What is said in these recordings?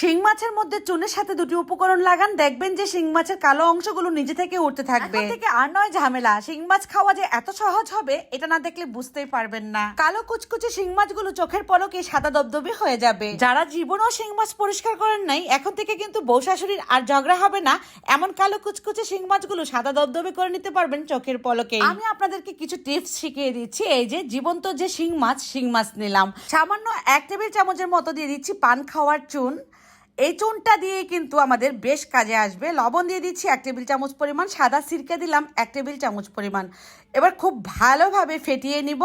শিং মাছের মধ্যে চুনের সাথে দুটি উপকরণ লাগান। দেখবেন যে শিং মাছের কালো অংশগুলো নিজে থেকে উঠতে থাকবে। থেকে আর নয় ঝামেলা। শিং মাছ খাওয়া যে এত সহজ হবে, এটা না দেখলে বুঝতেই পারবেন না। কালো কুচকুচে শিং মাছগুলো চোখের পলকে সাদা দবদবে হয়ে যাবে। যারা জীবনও শিং মাছ পরিষ্কার করেন নাই, এখন থেকে কিন্তু বউ শাশুড়ির আর ঝগড়া হবে না। এমন কালো কুচকুচে শিং মাছগুলো সাদা দবদবে করে নিতে পারবেন চোখের পলকে। আমি আপনাদেরকে কিছু টিপস শিখিয়ে দিচ্ছি। এই যে জীবন্ত যে শিং মাছ শিং মাছ নিলাম। সামান্য এক টেবিল চামচের মতো দিয়ে দিচ্ছি পান খাওয়ার চুন। এই চুনটা দিয়ে কিন্তু আমাদের বেশ কাজে আসবে। লবণ দিয়ে দিচ্ছি এক টেবিল চামচ পরিমাণ সাদা সিরকে দিলাম এক টেবিল চামচ পরিমাণ। এবার খুব ভালোভাবে ফেটিয়ে নিব।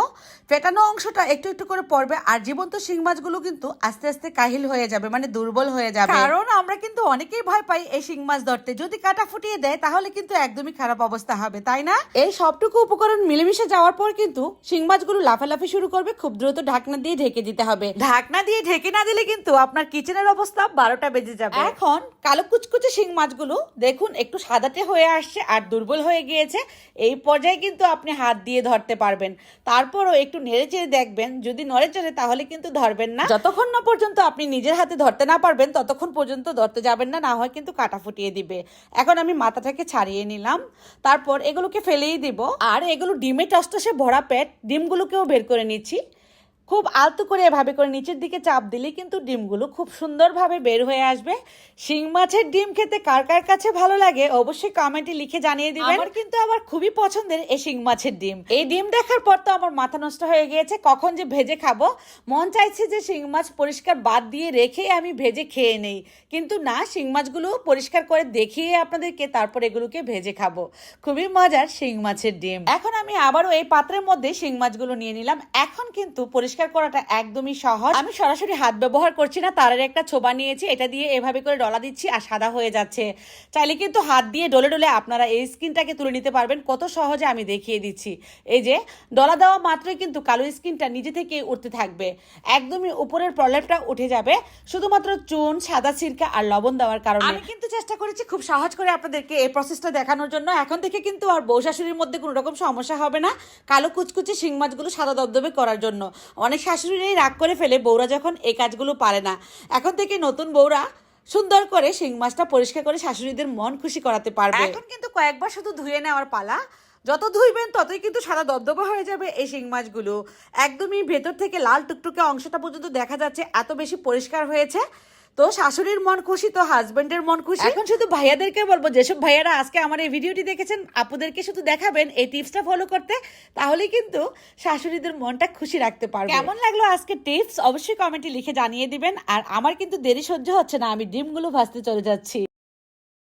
ফেটানো অংশটা একটু একটু করে পড়বে আর জীবন্ত শিং মাছগুলো কিন্তু আস্তে আস্তে কাহিল হয়ে যাবে মানে দুর্বল হয়ে যাবে। কারণ আমরা কিন্তু অনেকেই ভয় পাই এই শিং মাছ ধরতে। যদি কাটা ফুটিয়ে দেয় তাহলে কিন্তু একদমই খারাপ অবস্থা হবে তাই না? এই সবটুকু উপকরণ মিলেমিশে যাওয়ার পর কিন্তু শিং মাছগুলো লাফালাফি শুরু করবে খুব দ্রুত ঢাকনা দিয়ে ঢেকে দিতে হবে। ঢাকনা দিয়ে ঢেকে না দিলে কিন্তু আপনার কিচেনের অবস্থা বারোটা বেজে যাবে। এখন কালো কুচকুচে শিং মাছগুলো দেখুন একটু সাদাটে হয়ে আসছে আর দুর্বল হয়ে গিয়েছে। এই পর্যায়ে কিন্তু আপনি হাত দিয়ে ধরতে পারবেন। তারপরও একটু নেড়ে চেড়ে দেখবেন। যদি নড়ে চড়ে, তাহলে কিন্তু ধরবেন না। যতক্ষণ না পর্যন্ত আপনি নিজের হাতে ধরতে না পারবেন, ততক্ষণ পর্যন্ত ধরতে যাবেন না না হয় কিন্তু কাটা ফুটিয়ে দিবে। এখন আমি মাথাটাকে ছাড়িয়ে নিলাম। তারপর এগুলোকে ফেলেই দিব। আর এগুলো ডিমে টসটসে ভরা পেট, ডিমগুলোকেও বের করে নিচ্ছি। খুব আলতো করে এভাবে করে নিচের দিকে চাপ দিলে কিন্তু ডিমগুলো খুব সুন্দরভাবে বের হয়ে আসবে। শিং মাছের ডিম খেতে কার কার কাছে ভালো লাগে অবশ্যই কমেন্টে লিখে জানিয়ে দিবেন। আমার কিন্তু আবার খুবই পছন্দের এই শিং মাছের ডিম। এই ডিম দেখার পর তো আমার মাথা নষ্ট হয়ে গিয়েছে কখন যে ভেজে খাব। মন চাইছে যে শিং মাছ পরিষ্কার বাদ দিয়ে রেখে আমি ভেজে খেয়ে নেই। কিন্তু না শিং মাছগুলো পরিষ্কার করে দেখিয়ে আপনাদেরকে তারপর এগুলোকে ভেজে খাব। খুবই মজার শিং মাছের ডিম। এখন আমি আবারও এই পাত্রের মধ্যে শিং মাছগুলো নিয়ে নিলাম। এখন কিন্তু পরিষ্কার করাটা একদমই সহজ। আমি সরাসরি হাত ব্যবহার করছি না, তারের একটা ছোবা নিয়েছি, এটা দিয়ে এভাবে করে ডলা দিচ্ছি আর সাদা হয়ে যাচ্ছে। চাইলে কিন্তু হাত দিয়ে ডলে ডলে আপনারা এই স্কিনটাকে তুলে নিতে পারবেন, কত সহজে আমি দেখিয়ে দিচ্ছি। এই যে, ডলা দেওয়া মাত্রই কিন্তু কালো স্কিনটা নিজে থেকে উঠতে থাকবে। একদমই উপরের প্রলেপটা উঠে যাবে, শুধুমাত্র চুন, সাদা সিরকা আর লবণ দেওয়ার কারণে। আমি কিন্তু চেষ্টা করেছি খুব সহজ করে আপনাদেরকে এই প্রসেসটা দেখানোর জন্য। এখন থেকে কিন্তু আর বউ শাশুড়ির মধ্যে কোনো রকম সমস্যা হবে না, কালো কুচকুচে শিং মাছগুলো সাদা দবদবে করার জন্য। অনেক শাশুড়িরাই রাগ করে ফেলে বউরা যখন এই কাজগুলো পারে না। এখন থেকে নতুন বউরা সুন্দর করে শিং মাছটা পরিষ্কার করে শাশুড়িদের মন খুশি করাতে পারবে। এখন কিন্তু কয়েকবার শুধু ধুয়ে নেওয়ার পালা। যত ধুইবেন ততই কিন্তু সাদা দবদবা হয়ে যাবে এই শিং মাছগুলো। একদমই ভেতর থেকে লাল টুকটুকে অংশটা পর্যন্ত দেখা যাচ্ছে, এত বেশি পরিষ্কার হয়েছে। তো শাশুড়ির মন খুশি তো হাজবেন্ডের মন খুশি? এখন শুধু ভাইয়াদেরকে বলব যেসব ভাইয়ারা আজকে আমার এই ভিডিওটি দেখেছেন আপুদেরকে শুধু দেখাবেন এই টিপসটা ফলো করতে তাহলে কিন্তু শাশুড়িদের মনটা খুশি রাখতে পারবে। কেমন লাগল আজকে টিপস অবশ্যই কমেন্টে লিখে জানিয়ে দিবেন আর আমার কিন্তু দেরি সহ্য হচ্ছে না আমি ডিমগুলো ভাজতে চলে যাচ্ছি।